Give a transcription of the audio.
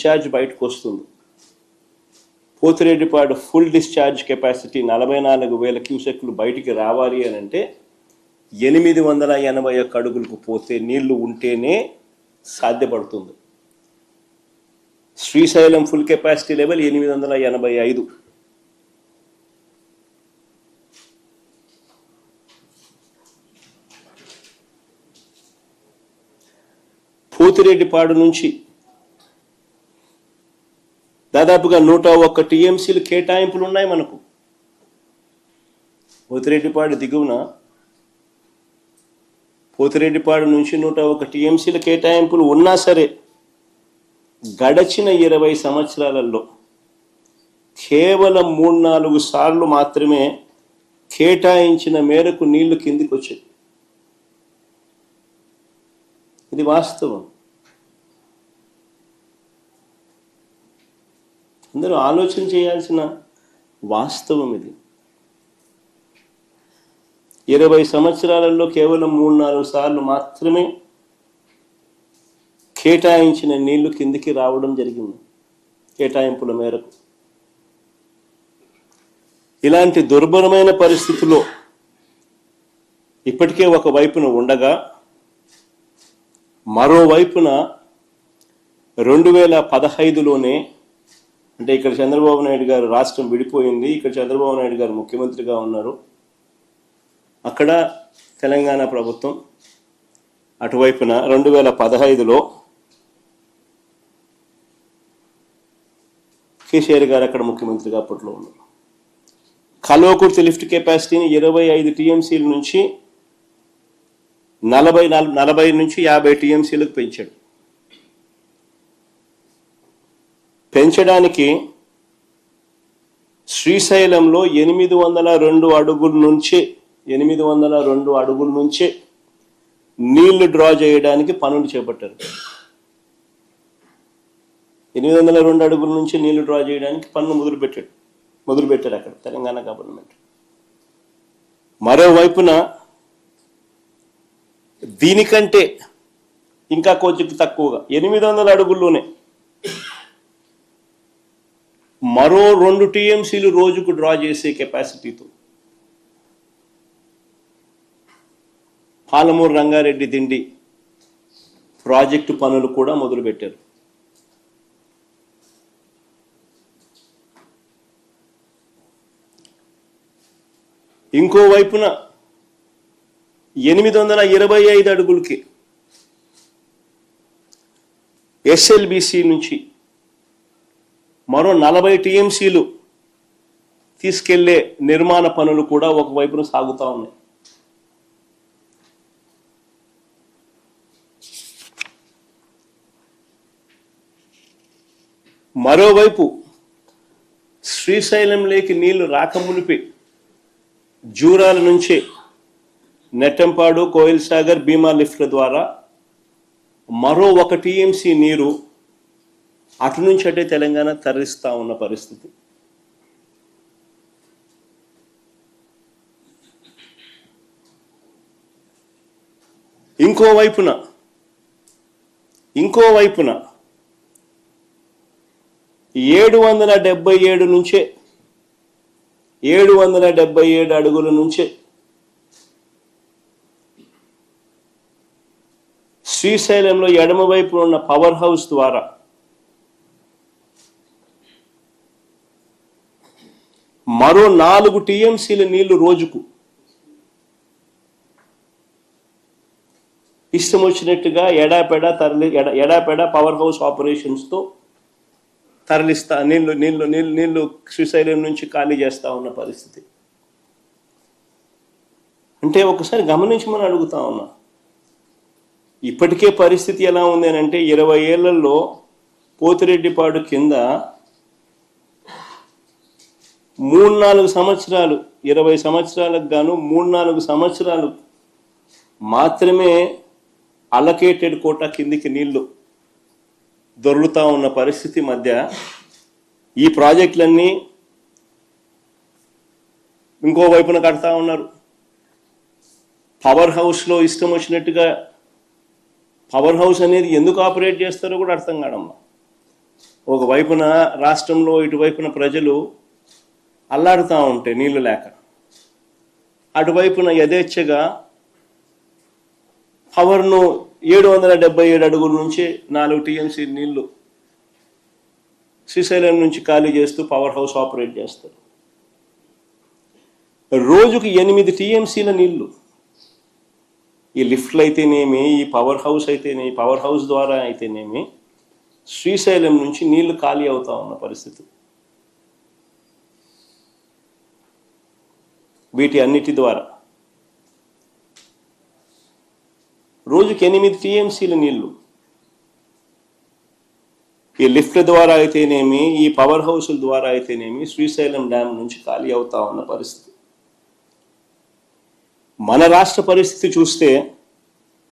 Discharge బయటకు వస్తుంది. Pothireddypadu full discharge capacity నలభై నాలుగు వేల క్యూసెక్లు బయటికి రావాలి అని అంటే ఎనిమిది వందల ఎనభై ఒక్క అడుగులకు పోతే నీళ్ళు ఉంటేనే సాధ్యపడుతుంది. శ్రీశైలం ఫుల్ కెపాసిటీ లెవెల్ ఎనిమిది వందల ఎనభై ఐదు. పోతిరెడ్డిపాడు నుంచి దాదాపుగా నూట ఒక్క టీఎంసీలు కేటాయింపులు ఉన్నాయి మనకు. పోతిరెడ్డిపాడు దిగువన పోతిరెడ్డిపాడు నుంచి నూట ఒక టీఎంసీల కేటాయింపులు ఉన్నా సరే గడచిన ఇరవై సంవత్సరాలలో కేవలం మూడు నాలుగు సార్లు మాత్రమే కేటాయించిన మేరకు నీళ్ళు కిందికి వచ్చాయి ఇది వాస్తవం. అందరూ ఆలోచన చేయాల్సిన వాస్తవం ఇది. ఇరవై సంవత్సరాలలో కేవలం మూడు నాలుగు సార్లు మాత్రమే కేటాయించిన నీళ్ళు కిందికి రావడం జరిగింది కేటాయింపుల మేరకు. ఇలాంటి దుర్భరమైన పరిస్థితిలో ఇప్పటికే ఒక వైపున ఉండగా మరోవైపున రెండు వేల పదహైదులోనే అంటే ఇక్కడ చంద్రబాబు నాయుడు గారు రాష్ట్రం విడిపోయింది ఇక్కడ చంద్రబాబు నాయుడు గారు ముఖ్యమంత్రిగా ఉన్నారు. అక్కడ తెలంగాణ ప్రభుత్వం అటువైపున రెండు వేల పదహైదులో కేసీఆర్ గారు అక్కడ ముఖ్యమంత్రిగా అప్పట్లో ఉన్నారు. కలోకుర్తి లిఫ్ట్ కెపాసిటీని ఇరవై ఐదు టీఎంసీల నుంచి నలభై నలభై నుంచి యాభై టీఎంసీలకు పెంచాడు. పెంచడానికి శ్రీశైలంలో ఎనిమిది వందల రెండు అడుగుల నుంచే ఎనిమిది వందల రెండు అడుగుల నుంచే నీళ్ళు డ్రా చేయడానికి పనులు చేపట్టారు. ఎనిమిది వందల రెండు అడుగుల నుంచి నీళ్ళు డ్రా చేయడానికి పనులు మొదలుపెట్టాడు మొదలుపెట్టారు అక్కడ తెలంగాణ గవర్నమెంట్. మరోవైపున దీనికంటే ఇంకా కొంచెం తక్కువగా ఎనిమిది వందల అడుగుల్లోనే మరో రెండు టీఎంసీలు రోజుకు డ్రా చేసే కెపాసిటీతో. పాలమూరు రంగారెడ్డి దిండి ప్రాజెక్టు పనులు కూడా మొదలుపెట్టారు. ఇంకో వైపున ఎనిమిది వందల ఇరవై ఐదు అడుగులకి ఎస్ఎల్బిసి నుంచి మరో నలభై టీఎంసీలు తీసుకెళ్ళే నిర్మాణ పనులు కూడా ఒకవైపున సాగుతూ ఉన్నాయి. మరోవైపు శ్రీశైలంలోకి నీళ్ళు రాకమునిపి జూరాల నుంచే నెట్టంపాడు కోయిల్ సాగర్ భీమా లిఫ్ట్ల ద్వారా మరో ఒక టీఎంసీ నీరు అటు నుంచి అటే తెలంగాణ తరలిస్తా ఉన్న పరిస్థితి. ఇంకోవైపున ఇంకోవైపున ఏడు వందల డెబ్బై ఏడు నుంచే ఏడు వందల డెబ్బై ఏడు అడుగుల నుంచే శ్రీశైలంలో ఎడమవైపున ఉన్న పవర్ హౌస్ ద్వారా మరో నాలుగు టీఎంసీల నీళ్ళు రోజుకు. ఇష్టం వచ్చినట్టుగా ఎడాపెడ తరలి ఎడాపెడ పవర్ హౌస్ ఆపరేషన్స్తో తరలిస్తా నీళ్ళు నీళ్ళు నీళ్ళు నీళ్ళు శ్రీశైలం నుంచి ఖాళీ చేస్తా ఉన్న పరిస్థితి. అంటే ఒకసారి గమనించమని అడుగుతా ఉన్నా. ఇప్పటికే పరిస్థితి ఎలా ఉంది అని అంటే ఇరవై ఏళ్ళలో పోతిరెడ్డిపాడు కింద మూడు నాలుగు సంవత్సరాలు ఇరవై సంవత్సరాలకు గాను మూడు నాలుగు సంవత్సరాలు మాత్రమే అలకేటెడ్ కోట కిందికి నీళ్ళు దొరుకుతూ ఉన్న పరిస్థితి మధ్య ఈ ప్రాజెక్టులన్నీ ఇంకో వైపున కడతా ఉన్నారు. పవర్ హౌస్లో ఇష్టం వచ్చినట్టుగా పవర్ హౌస్ అనేది ఎందుకు ఆపరేట్ చేస్తారో కూడా అర్థం కాడమ్మా ఒకవైపున రాష్ట్రంలో ఇటువైపున ప్రజలు అల్లాడుతూ ఉంటే నీళ్ళు లేక. అటువైపున యథేచ్ఛగా పవర్ను ఏడు వందల డెబ్బై ఏడు అడుగుల నుంచి నాలుగు టీఎంసీ నీళ్ళు శ్రీశైలం నుంచి ఖాళీ చేస్తూ పవర్ హౌస్ ఆపరేట్ చేస్తారు. రోజుకు ఎనిమిది టీఎంసీల నీళ్ళు. ఈ లిఫ్ట్లు అయితేనేమి ఈ పవర్ హౌస్ అయితేనేమి పవర్ హౌస్ ద్వారా అయితేనేమి శ్రీశైలం నుంచి నీళ్ళు ఖాళీ అవుతా ఉన్న పరిస్థితి. వీటి అన్నిటి ద్వారా. రోజుకి ఎనిమిది టీఎంసీల నీళ్ళు. ఈ లిఫ్ట్ల ద్వారా అయితేనేమి ఈ పవర్ హౌస్ల ద్వారా అయితేనేమి శ్రీశైలం డ్యామ్ నుంచి ఖాళీ అవుతా ఉన్న పరిస్థితి. మన రాష్ట్ర పరిస్థితి చూస్తే